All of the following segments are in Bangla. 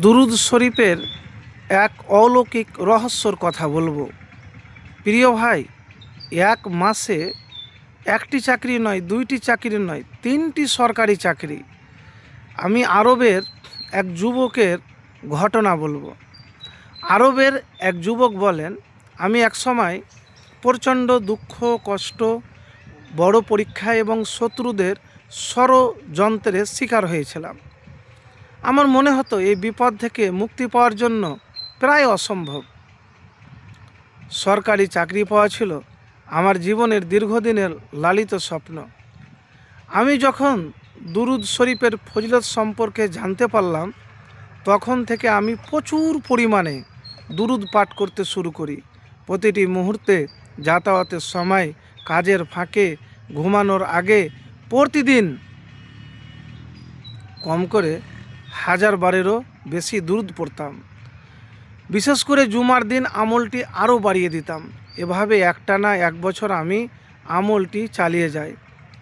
দুরুদ শরীফের এক অলৌকিক রহস্যর কথা বলব। প্রিয় ভাই, এক মাসে একটি চাকরি নয়, দুইটি চাকরি নয়, তিনটি সরকারি চাকরি। আমি আরবের এক যুবকের ঘটনা বলব। আরবের এক যুবক বলেন, আমি এক সময় প্রচণ্ড দুঃখ, কষ্ট, বড় পরীক্ষা এবং শত্রুদের ষড়যন্ত্রের শিকার হয়েছিলাম। আমার মনে হতো এই বিপদ থেকে মুক্তি পাওয়ার জন্য প্রায় অসম্ভব। সরকারি চাকরি পাওয়া ছিল আমার জীবনের দীর্ঘদিনের লালিত স্বপ্ন। আমি যখন দুরুদ শরীফের ফজিলত সম্পর্কে জানতে পারলাম, তখন থেকে আমি প্রচুর পরিমাণে দুরুদ পাঠ করতে শুরু করি। প্রতিটি মুহূর্তে যাতায়াতের সময়, কাজের ফাঁকে, ঘুমানোর আগে প্রতিদিন কম করে হাজার বারেরও বেশি দুরুদ পড়তাম। বিশেষ করে জুমার দিন আমলটি আরও বাড়িয়ে দিতাম। এভাবে একটানা এক বছর আমি আমলটি চালিয়ে যাই।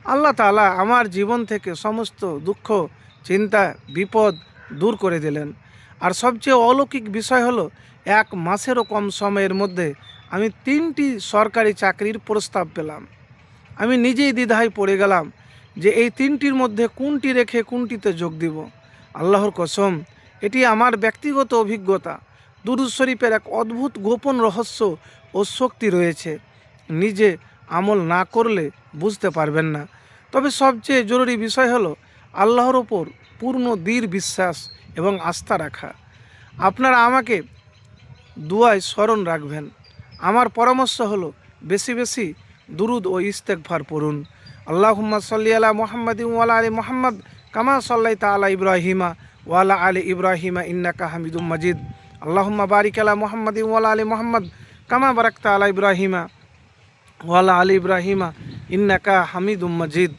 আল্লাহ তাআলা আমার জীবন থেকে সমস্ত দুঃখ, চিন্তা, বিপদ দূর করে দিলেন। আর সবচেয়ে অলৌকিক বিষয় হলো, এক মাসেরও কম সময়ের মধ্যে আমি তিনটি সরকারি চাকরির প্রস্তাব পেলাম। আমি নিজেই দ্বিধায় পড়ে গেলাম যে এই তিনটির মধ্যে কোনটি রেখে কোনটিতে যোগ দিব। আল্লাহর কসম, এটি আমার ব্যক্তিগত অভিজ্ঞতা। দুরুদ শরীফের এক অদ্ভুত গোপন রহস্য ও শক্তি রয়েছে। নিজে আমল না করলে বুঝতে পারবেন না। তবে সবচেয়ে জরুরি বিষয় হলো আল্লাহর ওপর পূর্ণ দৃঢ় বিশ্বাস এবং আস্থা রাখা। আপনারা আমাকে দুয়ায় স্মরণ রাখবেন। আমার পরামর্শ হলো বেশি বেশি দুরুদ ও ইস্তেকভার পড়ুন। আল্লাহুম্মা সাল্লি আলা মুহাম্মাদিন ওয়ালা আলি মুহাম্মদ কামা সাল্লাই তালা ইব্রাহিমা ওয়ালা আলী ইব্রাহিমা ইন্নাকা হামিদুম মাজিদ। আল্লাহুম্মা বারিক আলা মুহাম্মাদিন ওয়ালা আলী মুহাম্মদ কামা বারাকতা আলা ইব্রাহিমা ওয়ালা আলী ইব্রাহিমা ইন্নাকা হামিদুম মজিদ।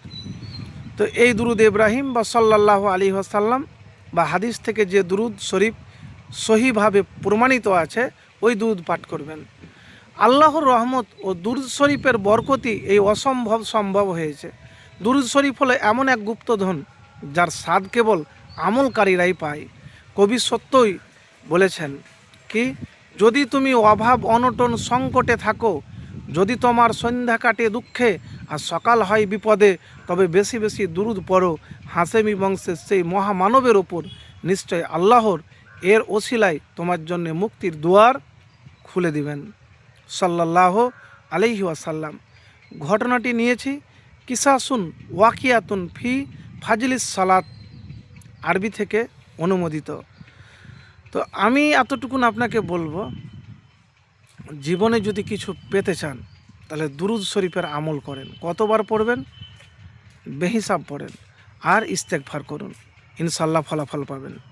তো এই দুরুদ ইব্রাহিম বা সাল্লাল্লাহু আলী আসাল্লাম বা হাদিস থেকে যে দুরুদ শরীফ সহিভাবে প্রমাণিত আছে, ওই দুরুদ পাঠ করবেন। আল্লাহর রহমত ও দুরুদ শরীফের বরকতি এই অসম্ভব সম্ভব হয়েছে। দুরুদ শরীফ হলো এমন এক গুপ্তধন যার স্বাদ কেবল আমলকারীরাই পায়। কবি সত্যই বলেছেন কি, যদি তুমি অভাব অনটন সংকটে থাকো, যদি তোমার সন্ধ্যা কাটে দুঃখে আর সকাল হয় বিপদে, তবে বেশি বেশি দুরুদ পড়ো। হাসেমি বংশের সেই মহামানবের ওপর নিশ্চয় আল্লাহর এর ওসিলায় তোমার জন্য মুক্তির দুয়ার খুলে দিবেন। সাল্লাহ আলহি আসাল্লাম ঘটনাটি নিয়েছি কিসাসুন ওয়াকিয়াতুন ফি ফাজলিস সালাত আরবি থেকে অনুমোদিত। তো আমি এতটুকুন আপনাকে বলব, জীবনে যদি কিছু পেতে চান, তাহলে দুরুদ শরীফের আমল করেন। কতবার পড়বেন? বেহিসাব পড়েন। আর ইস্তেকফার করুন। ইনশাল্লাহ ফলাফল পাবেন।